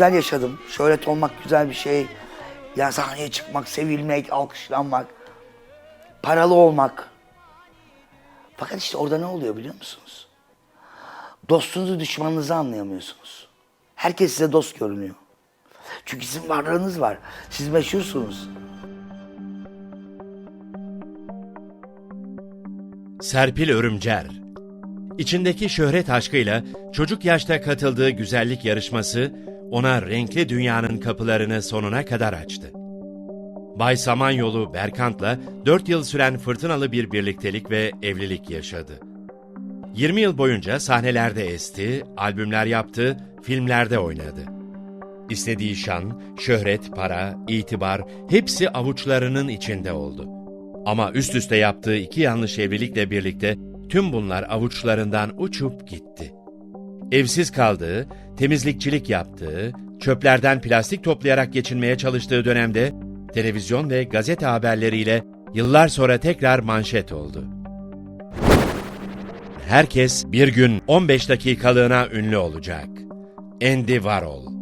Güzel yaşadım. Şöhret olmak güzel bir şey. Ya sahneye çıkmak, sevilmek, alkışlanmak. Paralı olmak. Fakat işte orada ne oluyor biliyor musunuz? Dostunuzu düşmanınızı anlayamıyorsunuz. Herkes size dost görünüyor. Çünkü sizin varlığınız var. Siz meşhursunuz. Serpil Örümcer İçindeki şöhret aşkıyla çocuk yaşta katıldığı güzellik yarışması ona renkli dünyanın kapılarını sonuna kadar açtı. Bay Samanyolu Berkant'la 4 yıl süren fırtınalı bir birliktelik ve evlilik yaşadı. 20 yıl boyunca sahnelerde esti, albümler yaptı, filmlerde oynadı. İstediği şan, şöhret, para, itibar hepsi avuçlarının içinde oldu. Ama üst üste yaptığı iki yanlış evlilikle birlikte tüm bunlar avuçlarından uçup gitti. Evsiz kaldığı, temizlikçilik yaptığı, çöplerden plastik toplayarak geçinmeye çalıştığı dönemde televizyon ve gazete haberleriyle yıllar sonra tekrar manşet oldu. Herkes bir gün 15 dakikalığına ünlü olacak. Andy Warhol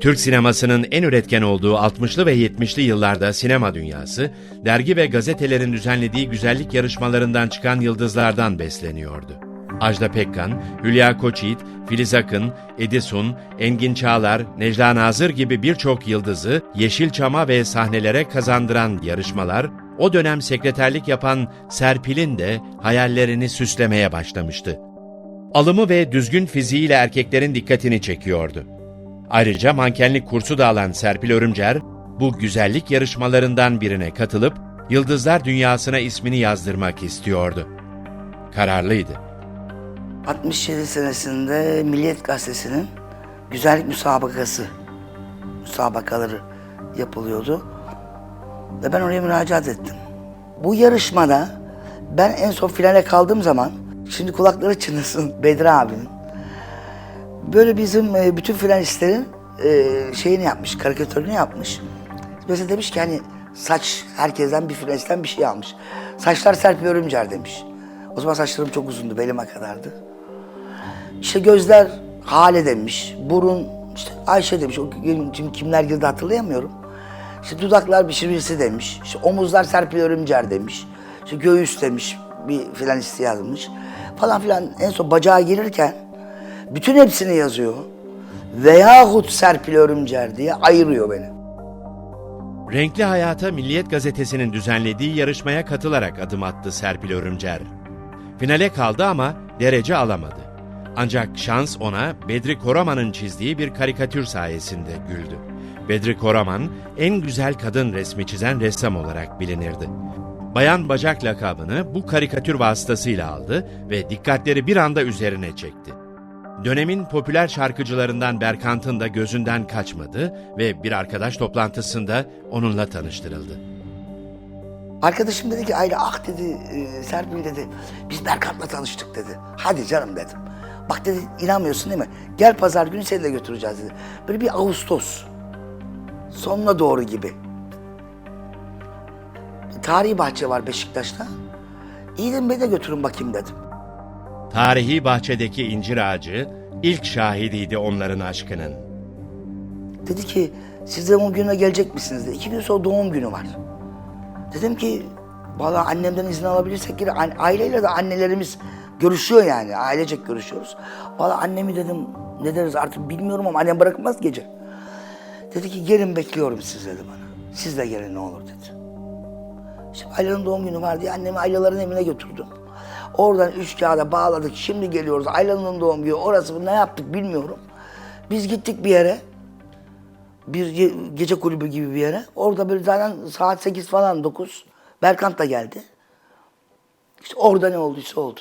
Türk sinemasının en üretken olduğu 60'lı ve 70'li yıllarda sinema dünyası, dergi ve gazetelerin düzenlediği güzellik yarışmalarından çıkan yıldızlardan besleniyordu. Ajda Pekkan, Hülya Koçyiğit, Filiz Akın, Edison, Engin Çağlar, Necla Nazır gibi birçok yıldızı Yeşilçam'a ve sahnelere kazandıran yarışmalar, o dönem sekreterlik yapan Serpil'in de hayallerini süslemeye başlamıştı. Alımı ve düzgün fiziğiyle erkeklerin dikkatini çekiyordu. Ayrıca mankenlik kursu da alan Serpil Örümcer, bu güzellik yarışmalarından birine katılıp Yıldızlar Dünyası'na ismini yazdırmak istiyordu. Kararlıydı. 67 senesinde Milliyet Gazetesi'nin güzellik müsabakası müsabakaları yapılıyordu. Ve ben oraya müracaat ettim. Bu yarışmada ben en son finale kaldığım zaman şimdi kulakları çınlasın Bedri abinin. Böyle bizim e, bütün finalistlerin e, şeyini yapmış, karikatürünü yapmış. Mesela demiş ki hani saç herkesten bir finalistten bir şey almış. Saçlar Serpil Örümcer demiş. O zaman saçlarım çok uzundu, belime kadardı. İşte gözler Hale demiş, burun işte Ayşe demiş. O gün şimdi kimler girdi hatırlayamıyorum. İşte dudaklar bir birisi demiş. İşte omuzlar Serpil Örümcer demiş. İşte göğüs demiş bir finalisti yazmış. Falan filan en son bacağa gelirken bütün hepsini yazıyor. Veyahut Serpil Örümcer diye ayırıyor beni. Renkli Hayata Milliyet Gazetesi'nin düzenlediği yarışmaya katılarak adım attı Serpil Örümcer. Finale kaldı ama derece alamadı. Ancak şans ona Bedri Koraman'ın çizdiği bir karikatür sayesinde güldü. Bedri Koraman, en güzel kadın resmi çizen ressam olarak bilinirdi. Bayan Bacak lakabını bu karikatür vasıtasıyla aldı ve dikkatleri bir anda üzerine çekti. Dönemin popüler şarkıcılarından Berkant'ın da gözünden kaçmadı ve bir arkadaş toplantısında onunla tanıştırıldı. Arkadaşım dedi ki Ayla ah dedi e, Serpil dedi biz Berkant'la tanıştık dedi. Hadi canım dedim. Bak dedi inanmıyorsun değil mi? Gel pazar günü seni de götüreceğiz dedi. Böyle bir Ağustos sonuna doğru gibi. Tarihi bahçe var Beşiktaş'ta. İyi dedim beni de götürün bakayım dedim. Tarihi bahçedeki incir ağacı ilk şahidiydi onların aşkının. Dedi ki siz doğum gününe gelecek misiniz dedi. İki gün sonra doğum günü var. Dedim ki valla annemden izin alabilirsek an- aileyle de annelerimiz görüşüyor yani. Ailecek görüşüyoruz. Valla annemi dedim ne deriz artık bilmiyorum ama annem bırakmaz gece. Dedi ki gelin bekliyorum siz dedi bana. Siz de gelin ne olur dedi. İşte Ayla'nın doğum günü var diye annemi Ayla'ların evine götürdüm. Oradan üç kağıda bağladık. Şimdi geliyoruz. Ayla'nın doğum günü. Orası ne yaptık bilmiyorum. Biz gittik bir yere. Bir ge- gece kulübü gibi bir yere. Orada böyle zaten saat 8 falan 9. Berkant da geldi. İşte orada ne olduysa oldu.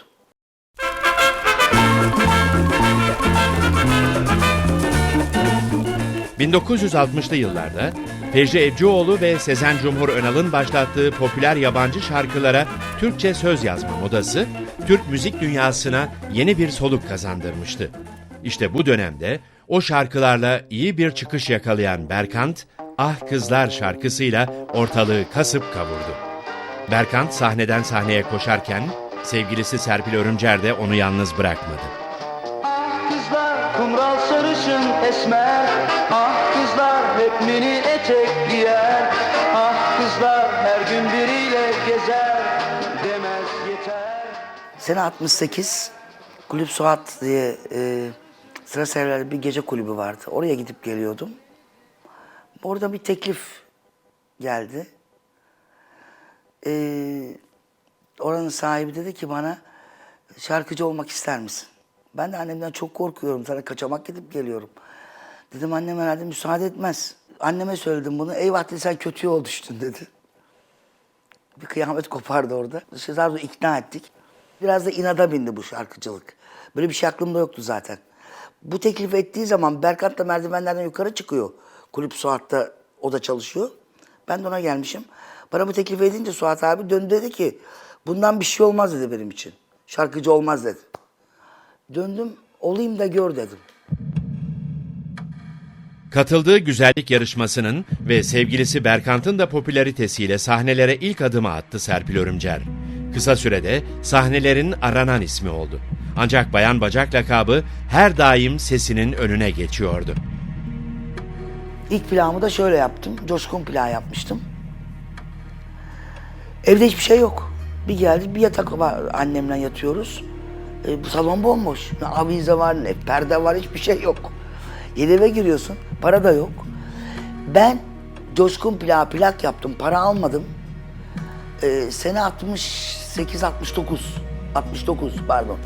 1960'lı yıllarda Fecri Ebcioğlu ve Sezen Cumhur Önal'ın başlattığı popüler yabancı şarkılara Türkçe söz yazma modası, Türk müzik dünyasına yeni bir soluk kazandırmıştı. İşte bu dönemde o şarkılarla iyi bir çıkış yakalayan Berkant, Ah Kızlar şarkısıyla ortalığı kasıp kavurdu. Berkant sahneden sahneye koşarken sevgilisi Serpil Örümcer de onu yalnız bırakmadı. Ah kızlar kumral sarışın esmer Ah kızlar hep mini Sene 68 Kulüp Suat diye e, sıra severler bir gece kulübü vardı. Oraya gidip geliyordum. Orada bir teklif geldi. E, oranın sahibi dedi ki bana şarkıcı olmak ister misin? Ben de annemden çok korkuyorum. Sana kaçamak gidip geliyorum. Dedim annem herhalde müsaade etmez. Anneme söyledim bunu. Eyvah dedi sen kötü yol düştün dedi. Bir kıyamet kopardı orada. Sezar'ı ikna ettik. Biraz da inada bindi bu şarkıcılık. Böyle bir şey aklımda yoktu zaten. Bu teklif ettiği zaman Berkant da merdivenlerden yukarı çıkıyor. Kulüp Suat'ta o da çalışıyor. Ben de ona gelmişim. Bana bu teklif edince Suat abi döndü dedi ki bundan bir şey olmaz dedi benim için. Şarkıcı olmaz dedi. Döndüm olayım da gör dedim. Katıldığı güzellik yarışmasının ve sevgilisi Berkant'ın da popülaritesiyle sahnelere ilk adımı attı Serpil Örümcer. Kısa sürede sahnelerin aranan ismi oldu. Ancak Bayan Bacak lakabı her daim sesinin önüne geçiyordu. İlk plağımı da şöyle yaptım. Coşkun plağı yapmıştım. Evde hiçbir şey yok. Bir geldik bir yatak var annemle yatıyoruz. E, bu salon bomboş. Ne avize var ne perde var hiçbir şey yok. Yeni giriyorsun para da yok. Ben Coşkun plağı plak yaptım para almadım. E, sene 68 69 69 pardon.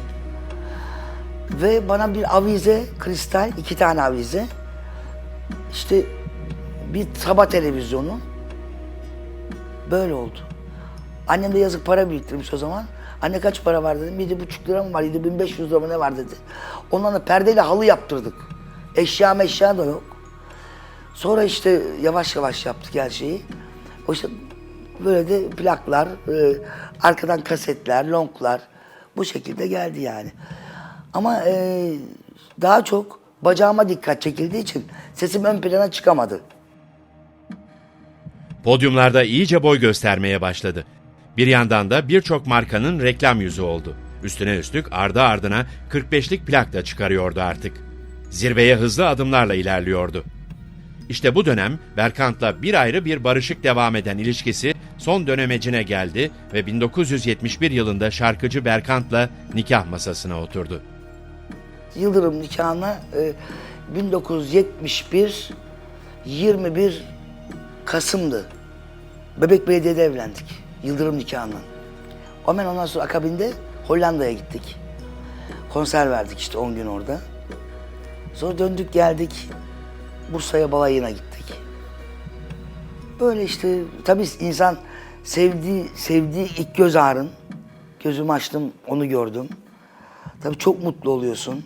Ve bana bir avize kristal iki tane avize işte bir sabah televizyonu böyle oldu. Annem de yazık para biriktirmiş o zaman. Anne kaç para var dedim. Yedi buçuk lira mı var? Yedi bin beş yüz lira mı ne var dedi. Ondan da perdeyle halı yaptırdık. Eşya meşya da yok. Sonra işte yavaş yavaş yaptık her şeyi. O işte böyle de plaklar, e, arkadan kasetler, longlar bu şekilde geldi yani. Ama e, daha çok bacağıma dikkat çekildiği için sesim ön plana çıkamadı. Podyumlarda iyice boy göstermeye başladı. Bir yandan da birçok markanın reklam yüzü oldu. Üstüne üstlük ardı ardına 45'lik plak da çıkarıyordu artık. Zirveye hızlı adımlarla ilerliyordu. İşte bu dönem Berkant'la bir ayrı bir barışık devam eden ilişkisi son dönemecine geldi ve 1971 yılında şarkıcı Berkant'la nikah masasına oturdu. Yıldırım nikahına e, 1971 21 Kasım'dı. Bebek Belediye'de evlendik. Yıldırım nikahından. Hemen ondan sonra akabinde Hollanda'ya gittik. Konser verdik işte 10 gün orada. Sonra döndük geldik. Bursa'ya balayına gittik. Böyle işte tabii insan sevdiği sevdiği ilk göz ağrın. Gözümü açtım onu gördüm. Tabii çok mutlu oluyorsun.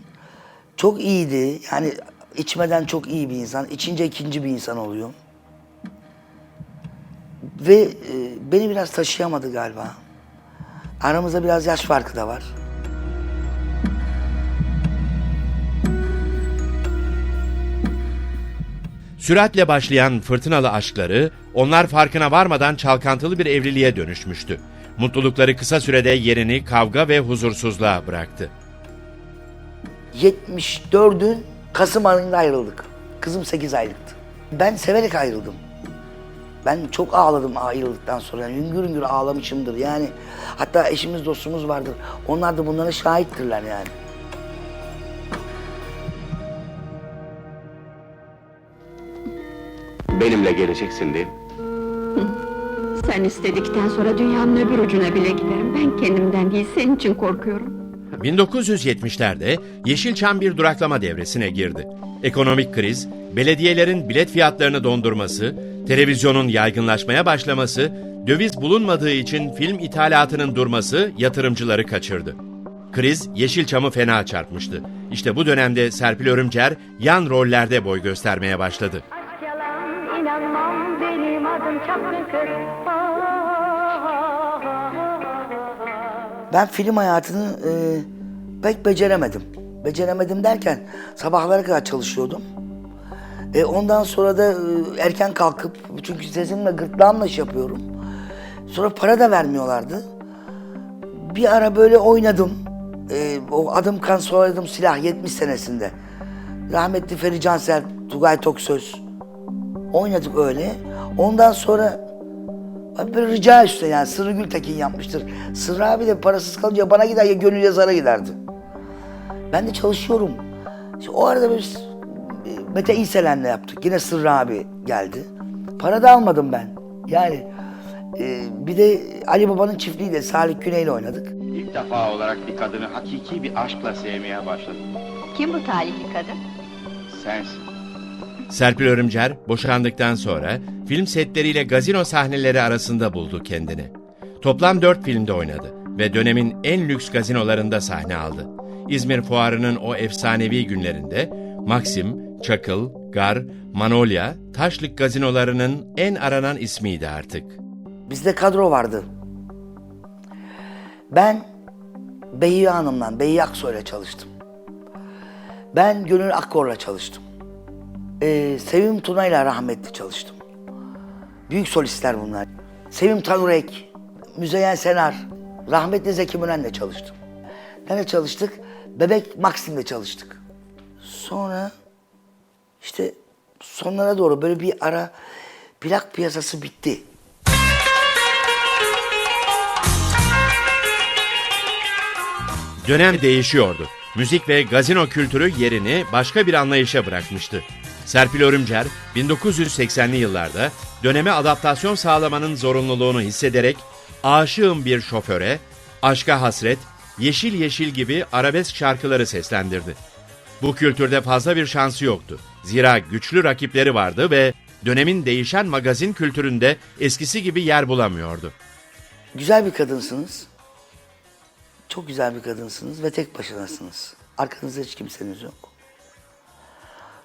Çok iyiydi. Yani içmeden çok iyi bir insan. İçince ikinci bir insan oluyor. Ve e, beni biraz taşıyamadı galiba. Aramızda biraz yaş farkı da var. Süratle başlayan fırtınalı aşkları, onlar farkına varmadan çalkantılı bir evliliğe dönüşmüştü. Mutlulukları kısa sürede yerini kavga ve huzursuzluğa bıraktı. 74'ün Kasım ayında ayrıldık. Kızım 8 aylıktı. Ben severek ayrıldım. Ben çok ağladım ayrıldıktan sonra. Yani hüngür hüngür ağlamışımdır. Yani hatta eşimiz dostumuz vardır. Onlar da bunlara şahittirler yani. Benimle geleceksin değil mi? Sen istedikten sonra dünyanın öbür ucuna bile giderim. Ben kendimden değil senin için korkuyorum. 1970'lerde Yeşilçam bir duraklama devresine girdi. Ekonomik kriz, belediyelerin bilet fiyatlarını dondurması, televizyonun yaygınlaşmaya başlaması, döviz bulunmadığı için film ithalatının durması yatırımcıları kaçırdı. Kriz Yeşilçam'ı fena çarpmıştı. İşte bu dönemde Serpil Örümcer yan rollerde boy göstermeye başladı. İnanmam benim adım çapkın Ben film hayatını e, pek beceremedim. Beceremedim derken sabahlara kadar çalışıyordum. E, ondan sonra da e, erken kalkıp çünkü sesimle gırtlağımla iş yapıyorum. Sonra para da vermiyorlardı. Bir ara böyle oynadım. E, o adım kan soyadım silah 70 senesinde. Rahmetli Feri Cansel, Tugay Toksöz. Oynadık öyle. Ondan sonra böyle rica üstüne yani Sırrı Gültekin yapmıştır. Sırrı abi de parasız kalınca bana gider ya gönül yazara giderdi. Ben de çalışıyorum. İşte o arada biz Mete İselen'le yaptık. Yine Sırrı abi geldi. Para da almadım ben. Yani e, bir de Ali Baba'nın çiftliğiyle Salih Güney'le oynadık. İlk defa olarak bir kadını hakiki bir aşkla sevmeye başladım. Kim bu talihli kadın? Sensin. Serpil Örümcer boşandıktan sonra film setleriyle gazino sahneleri arasında buldu kendini. Toplam dört filmde oynadı ve dönemin en lüks gazinolarında sahne aldı. İzmir Fuarı'nın o efsanevi günlerinde Maxim, Çakıl, Gar, Manolya, Taşlık gazinolarının en aranan ismiydi artık. Bizde kadro vardı. Ben Behiye Hanım'la, Behiye Aksoy'la çalıştım. Ben Gönül Akkor'la çalıştım. Ee, Sevim Tuna'yla rahmetli çalıştım. Büyük solistler bunlar. Sevim Tanurek, Müzeyyen Senar, rahmetli Zeki Müren'le çalıştım. Nerede çalıştık? Bebek Maxim'le çalıştık. Sonra işte sonlara doğru böyle bir ara plak piyasası bitti. Dönem değişiyordu. Müzik ve gazino kültürü yerini başka bir anlayışa bırakmıştı. Serpil Örümcer 1980'li yıllarda döneme adaptasyon sağlamanın zorunluluğunu hissederek Aşığım bir şoföre, Aşka Hasret, Yeşil Yeşil gibi arabesk şarkıları seslendirdi. Bu kültürde fazla bir şansı yoktu. Zira güçlü rakipleri vardı ve dönemin değişen magazin kültüründe eskisi gibi yer bulamıyordu. Güzel bir kadınsınız. Çok güzel bir kadınsınız ve tek başınasınız. Arkanızda hiç kimseniz yok.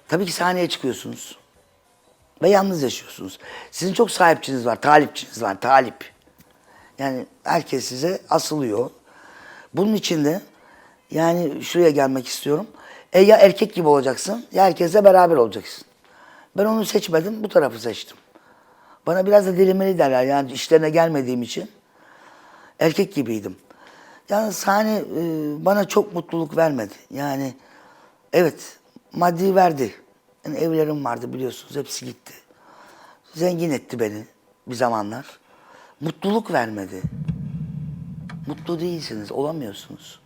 Tabii ki sahneye çıkıyorsunuz. Ve yalnız yaşıyorsunuz. Sizin çok sahipçiniz var, talipçiniz var, talip. Yani herkes size asılıyor. Bunun için de yani şuraya gelmek istiyorum. E ya erkek gibi olacaksın ya herkesle beraber olacaksın. Ben onu seçmedim, bu tarafı seçtim. Bana biraz da dilimeli derler yani işlerine gelmediğim için. Erkek gibiydim. Yani sahne e, bana çok mutluluk vermedi. Yani evet maddi verdi. Yani evlerim vardı biliyorsunuz hepsi gitti. Zengin etti beni bir zamanlar. Mutluluk vermedi. Mutlu değilsiniz, olamıyorsunuz.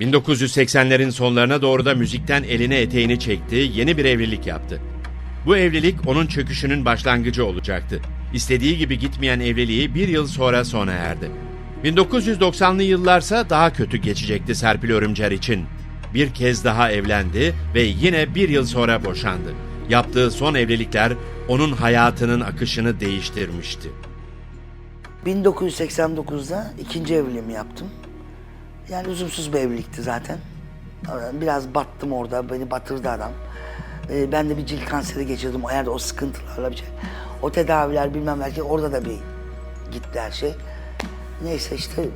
1980'lerin sonlarına doğru da müzikten eline eteğini çekti, yeni bir evlilik yaptı. Bu evlilik onun çöküşünün başlangıcı olacaktı. İstediği gibi gitmeyen evliliği bir yıl sonra sona erdi. 1990'lı yıllarsa daha kötü geçecekti Serpil Örümcer için. Bir kez daha evlendi ve yine bir yıl sonra boşandı. Yaptığı son evlilikler onun hayatının akışını değiştirmişti. 1989'da ikinci evliliğimi yaptım. Yani lüzumsuz bir evlilikti zaten. Biraz battım orada, beni batırdı adam. Ee, ben de bir cilt kanseri geçirdim, yerde o sıkıntılarla bir şey. O tedaviler bilmem belki orada da bir gitti her şey. Neyse işte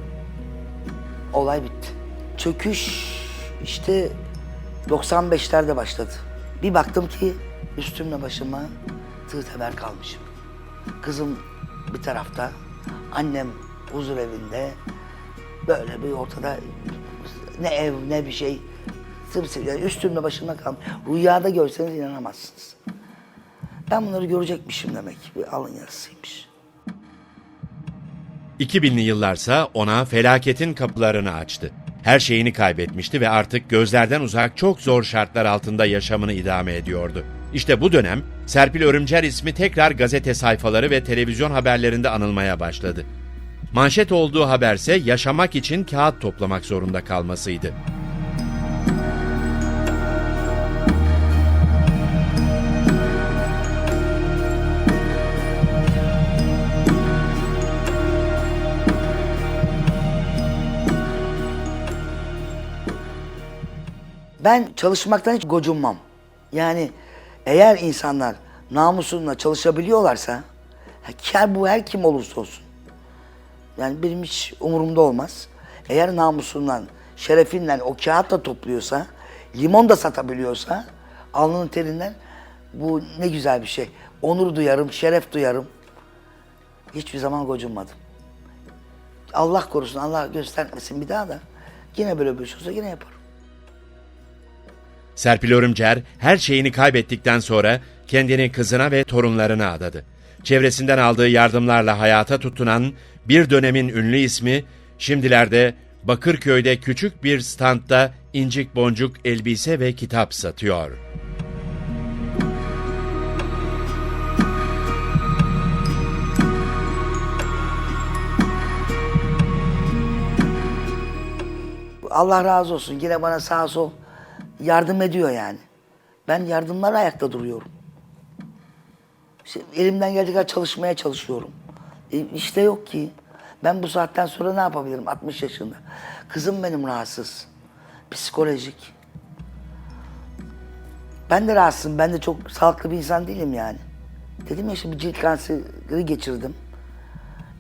olay bitti. Çöküş işte 95'lerde başladı. Bir baktım ki üstümle başıma tığ teber kalmışım. Kızım bir tarafta, annem huzur evinde. Böyle bir ortada ne ev ne bir şey. Sımsıkı üstümle başımda kalmış. Rüyada görseniz inanamazsınız. Ben bunları görecekmişim demek. Bir alın yazısıymış. 2000'li yıllarsa ona felaketin kapılarını açtı. Her şeyini kaybetmişti ve artık gözlerden uzak çok zor şartlar altında yaşamını idame ediyordu. İşte bu dönem Serpil Örümcer ismi tekrar gazete sayfaları ve televizyon haberlerinde anılmaya başladı. Manşet olduğu haberse yaşamak için kağıt toplamak zorunda kalmasıydı. Ben çalışmaktan hiç gocunmam. Yani eğer insanlar namusunla çalışabiliyorlarsa, her bu her kim olursa olsun. Yani benim hiç umurumda olmaz. Eğer namusundan, şerefinden o kağıt da topluyorsa, limon da satabiliyorsa, alnının terinden bu ne güzel bir şey. Onur duyarım, şeref duyarım. Hiçbir zaman gocunmadım. Allah korusun, Allah göstermesin bir daha da. Yine böyle bir şey olsa yine yaparım. Serpil Örümcer her şeyini kaybettikten sonra kendini kızına ve torunlarına adadı. Çevresinden aldığı yardımlarla hayata tutunan bir dönemin ünlü ismi şimdilerde Bakırköy'de küçük bir standta incik boncuk elbise ve kitap satıyor. Allah razı olsun. Yine bana sağ sol yardım ediyor yani. Ben yardımlarla ayakta duruyorum. İşte elimden geldiği kadar çalışmaya çalışıyorum. E, işte yok ki. Ben bu saatten sonra ne yapabilirim 60 yaşında? Kızım benim rahatsız. Psikolojik. Ben de rahatsızım. Ben de çok sağlıklı bir insan değilim yani. Dedim ya işte bir cilt kanseri geçirdim.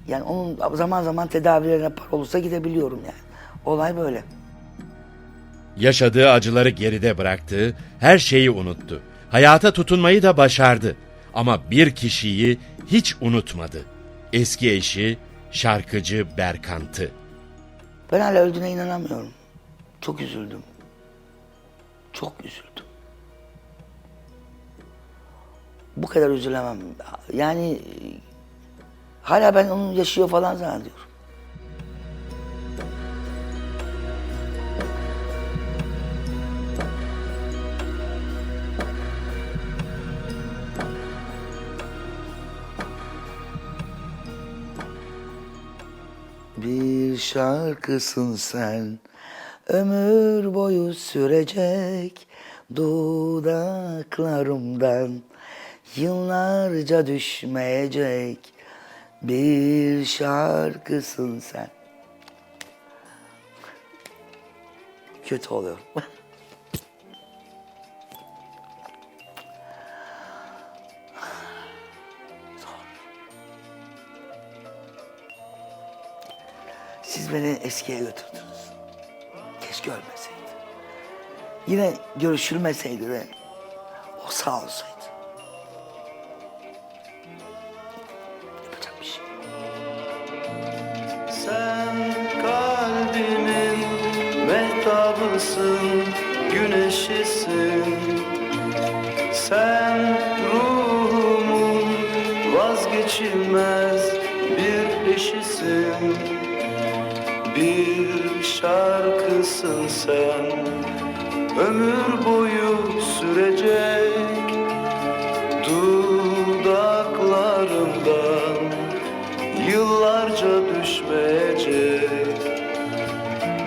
Yani onun zaman zaman tedavilerine para olursa gidebiliyorum yani. Olay böyle. Yaşadığı acıları geride bıraktı, her şeyi unuttu. Hayata tutunmayı da başardı. Ama bir kişiyi hiç unutmadı. Eski eşi, şarkıcı Berkant'ı. Ben hala öldüğüne inanamıyorum. Çok üzüldüm. Çok üzüldüm. Bu kadar üzülemem. Yani hala ben onun yaşıyor falan zannediyorum. Şarkısın sen. Ömür boyu sürecek Dudaklarımdan. Yıllarca düşmeyecek Bir şarkısın sen. Kötü oluyorum. Beni eskiye götürdünüz. Keşke ölmeseydi. Yine görüşülmeseydi de o sağ olsaydı. Yapacak bir şey. Sen kalbimin mehtabısın, güneşisin Sen ruhumun vazgeçilmez şarkısın sen, ömür boyu sürecek Dudaklarımdan yıllarca düşmeyecek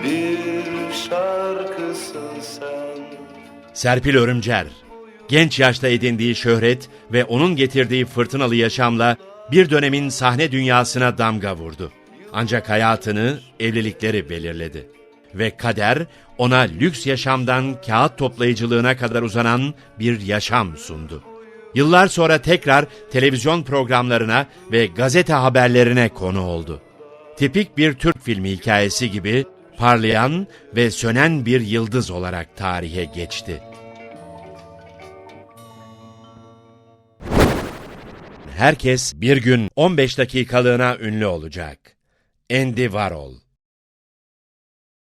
bir şarkısın sen. Serpil Örümcer, genç yaşta edindiği şöhret ve onun getirdiği fırtınalı yaşamla bir dönemin sahne dünyasına damga vurdu. Ancak hayatını evlilikleri belirledi. Ve kader ona lüks yaşamdan kağıt toplayıcılığına kadar uzanan bir yaşam sundu. Yıllar sonra tekrar televizyon programlarına ve gazete haberlerine konu oldu. Tipik bir Türk filmi hikayesi gibi parlayan ve sönen bir yıldız olarak tarihe geçti. Herkes bir gün 15 dakikalığına ünlü olacak. Andy Warhol